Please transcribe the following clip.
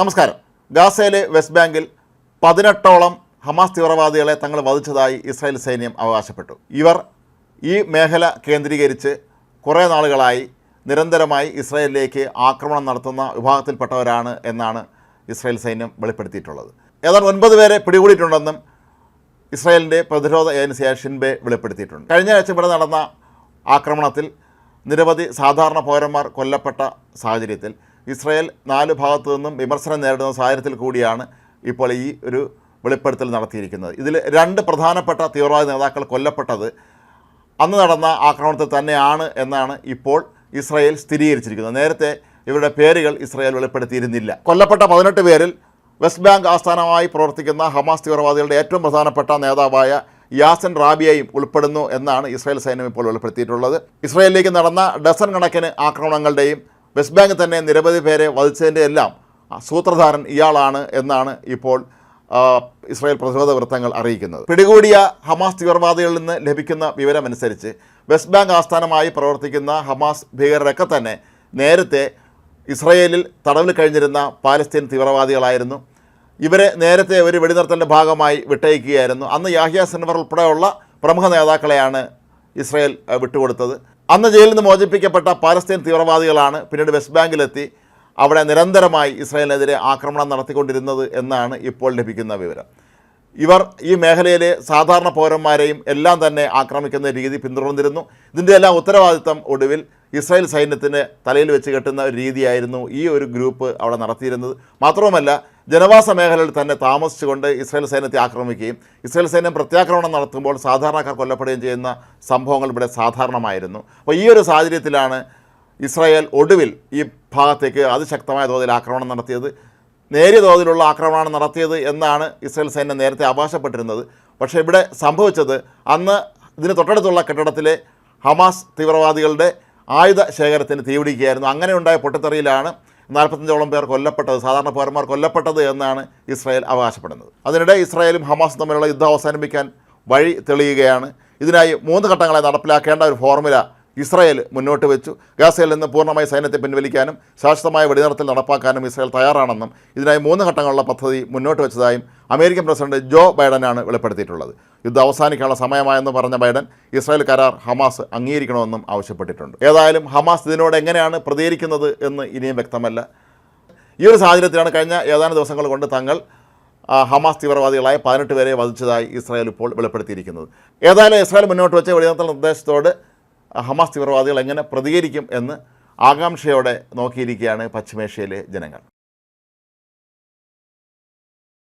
നമസ്കാരം. ഗാസയിലെ വെസ്റ്റ് ബാങ്കിൽ പതിനെട്ടോളം ഹമാസ് തീവ്രവാദികളെ തങ്ങൾ വധിച്ചതായി ഇസ്രായേൽ സൈന്യം അവകാശപ്പെട്ടു. ഇവർ ഈ മേഖല കേന്ദ്രീകരിച്ച് കുറേ നാളുകളായി നിരന്തരമായി ഇസ്രായേലിലേക്ക് ആക്രമണം നടത്തുന്ന വിഭാഗത്തിൽപ്പെട്ടവരാണ് എന്നാണ് ഇസ്രായേൽ സൈന്യം വെളിപ്പെടുത്തിയിട്ടുള്ളത്. ഏതാണ്ട് ഒൻപത് പേരെ പിടികൂടിയിട്ടുണ്ടെന്നും ഇസ്രായേലിന്റെ പ്രതിരോധ ഏജൻസിയായ ഷിൻബെ വെളിപ്പെടുത്തിയിട്ടുണ്ട്. കഴിഞ്ഞ ആഴ്ച ഇവിടെ നടന്ന ആക്രമണത്തിൽ നിരവധി സാധാരണ പൗരന്മാർ കൊല്ലപ്പെട്ട സാഹചര്യത്തിൽ ഇസ്രായേൽ നാല് ഭാഗത്തു നിന്നും വിമർശനം നേരിടുന്ന സാഹചര്യത്തിൽ കൂടിയാണ് ഇപ്പോൾ ഈ ഒരു വെളിപ്പെടുത്തൽ നടത്തിയിരിക്കുന്നത്. ഇതിൽ രണ്ട് പ്രധാനപ്പെട്ട തീവ്രവാദ നേതാക്കൾ കൊല്ലപ്പെട്ടത് അന്ന് നടന്ന ആക്രമണത്തിൽ തന്നെയാണ് എന്നാണ് ഇപ്പോൾ ഇസ്രയേൽ സ്ഥിരീകരിച്ചിരിക്കുന്നത്. നേരത്തെ ഇവരുടെ പേരുകൾ ഇസ്രയേൽ വെളിപ്പെടുത്തിയിരുന്നില്ല. കൊല്ലപ്പെട്ട പതിനെട്ട് പേരിൽ വെസ്റ്റ് ബാങ്ക് ആസ്ഥാനമായി പ്രവർത്തിക്കുന്ന ഹമാസ് തീവ്രവാദികളുടെ ഏറ്റവും പ്രധാനപ്പെട്ട നേതാവായ യാസൻ റാബിയയും ഉൾപ്പെടുന്നു എന്നാണ് ഇസ്രായേൽ സൈന്യം ഇപ്പോൾ വെളിപ്പെടുത്തിയിട്ടുള്ളത്. ഇസ്രായേലിലേക്ക് നടന്ന ഡസൻ കണക്കിന് ആക്രമണങ്ങളുടെയും വെസ്റ്റ് ബാങ്ക് തന്നെ നിരവധി പേരെ വധിച്ചതിന്റെ എല്ലാം സൂത്രധാരൻ ഇയാളാണ് എന്നാണ് ഇപ്പോൾ ഇസ്രായേൽ പ്രതിരോധ വൃത്തങ്ങൾ അറിയിക്കുന്നത്. പിടികൂടിയ ഹമാസ് തീവ്രവാദികളിൽ നിന്ന് ലഭിക്കുന്ന വിവരമനുസരിച്ച് വെസ്റ്റ് ബാങ്ക് ആസ്ഥാനമായി പ്രവർത്തിക്കുന്ന ഹമാസ് ഭീകരരൊക്കെ തന്നെ നേരത്തെ ഇസ്രയേലിൽ തടവിൽ കഴിഞ്ഞിരുന്ന പാലസ്തീൻ തീവ്രവാദികളായിരുന്നു. ഇവരെ നേരത്തെ ഒരു വെടിനിർത്തലിന്റെ ഭാഗമായി വിട്ടയക്കുകയായിരുന്നു. അന്ന് യാഹിയ സിൻവർ ഉൾപ്പെടെയുള്ള പ്രമുഖ നേതാക്കളെയാണ് ഇസ്രയേൽ വിട്ടുകൊടുത്തത്. അന്ന് ജയിലിൽ നിന്ന് മോചിപ്പിക്കപ്പെട്ട പാലസ്തീൻ തീവ്രവാദികളാണ് പിന്നീട് വെസ്റ്റ് ബാങ്കിലെത്തി അവിടെ നിരന്തരമായി ഇസ്രായേലിനെതിരെ ആക്രമണം നടത്തിക്കൊണ്ടിരുന്നത് എന്നാണ് ഇപ്പോൾ ലഭിക്കുന്ന വിവരം. ഇവർ ഈ മേഖലയിലെ സാധാരണ പൗരന്മാരെയും എല്ലാം തന്നെ ആക്രമിക്കുന്ന രീതി പിന്തുടർന്നിരുന്നു. ഇതിന്റെ എല്ലാം ഉത്തരവാദിത്തം ഒടുവിൽ ഇസ്രായേൽ സൈന്യത്തിന് തലയിൽ വെച്ച് കെട്ടുന്ന ഒരു രീതിയായിരുന്നു ഈ ഒരു ഗ്രൂപ്പ് അവിടെ നടത്തിയിരുന്നത്. മാത്രവുമല്ല ജനവാസ മേഖലയിൽ തന്നെ താമസിച്ചുകൊണ്ട് ഇസ്രായേൽ സൈന്യത്തെ ആക്രമിക്കുകയും ഇസ്രായേൽ സൈന്യം പ്രത്യാക്രമണം നടത്തുമ്പോൾ സാധാരണക്കാർ കൊല്ലപ്പെടുകയും ചെയ്യുന്ന സംഭവങ്ങൾ ഇവിടെ സാധാരണമായിരുന്നു. അപ്പോൾ ഈ ഒരു സാഹചര്യത്തിലാണ് ഇസ്രായേൽ ഒടുവിൽ ഈ ഭാഗത്തേക്ക് അതിശക്തമായ തോതിൽ ആക്രമണം നടത്തിയത്. നേരിയ തോതിലുള്ള ആക്രമണമാണ് നടത്തിയത് എന്നാണ് ഇസ്രായേൽ സൈന്യം നേരത്തെ അവകാശപ്പെട്ടിരുന്നത്. പക്ഷേ ഇവിടെ സംഭവിച്ചത് അന്ന് ഇതിന് തൊട്ടടുത്തുള്ള കെട്ടിടത്തിലെ ഹമാസ് തീവ്രവാദികളുടെ ആയുധ ശേഖരത്തിന് തീപിടിക്കുകയായിരുന്നു. അങ്ങനെ ഉണ്ടായ പൊട്ടിത്തെറിയിലാണ് നാൽപ്പത്തഞ്ചോളം പേർ കൊല്ലപ്പെട്ടത് സാധാരണ പൗരന്മാർ കൊല്ലപ്പെട്ടത് എന്നാണ് ഇസ്രായേൽ അവകാശപ്പെടുന്നത്. അതിനിടെ ഇസ്രായേലും ഹമാസും തമ്മിലുള്ള യുദ്ധം അവസാനിപ്പിക്കാൻ വഴി തെളിയുകയാണ്. ഇതിനായി മൂന്ന് ഘട്ടങ്ങളെ നടപ്പിലാക്കേണ്ട ഒരു ഫോർമുല ഇസ്രായേൽ മുന്നോട്ട് വെച്ചു. ഗാസയിൽ നിന്ന് പൂർണമായി സൈന്യത്തെ പിൻവലിക്കാനും ശാശ്വതമായ വെടിനിർത്തൽ നടപ്പാക്കാനും ഇസ്രായേൽ തയ്യാറാണെന്നും ഇതിനായി മൂന്ന് ഘട്ടങ്ങളുള്ള പദ്ധതി മുന്നോട്ട് വെച്ചതായും അമേരിക്കൻ പ്രസിഡന്റ് ജോ ബൈഡനാണ് വെളിപ്പെടുത്തിയിട്ടുള്ളത്. യുദ്ധം അവസാനിക്കാനുള്ള സമയമായെന്ന് പറഞ്ഞ ബൈഡൻ ഇസ്രായേൽ കരാർ ഹമാസ് അംഗീകരിക്കണമെന്നും ആവശ്യപ്പെട്ടിട്ടുണ്ട്. ഏതായാലും ഹമാസ് ഇതിനോട് എങ്ങനെയാണ് പ്രതികരിക്കുന്നത് എന്ന് ഇനിയും വ്യക്തമല്ല. ഈ ഒരു സാഹചര്യത്തിലാണ് കഴിഞ്ഞ ഏതാനും ദിവസങ്ങൾ കൊണ്ട് തങ്ങൾ ഹമാസ് തീവ്രവാദികളായ പതിനെട്ട് പേരെ വധിച്ചതായി ഇസ്രായേൽ ഇപ്പോൾ വെളിപ്പെടുത്തിയിരിക്കുന്നത്. ഏതായാലും ഇസ്രായേൽ മുന്നോട്ട് വെച്ച വെടിനിർത്തൽ നിർദ്ദേശത്തോട് ഹമാസ് തീവ്രവാദികൾ എങ്ങനെ പ്രതികരിക്കും എന്ന് ആകാംക്ഷയോടെ നോക്കിയിരിക്കുകയാണ് പശ്ചിമേഷ്യയിലെ ജനങ്ങൾ.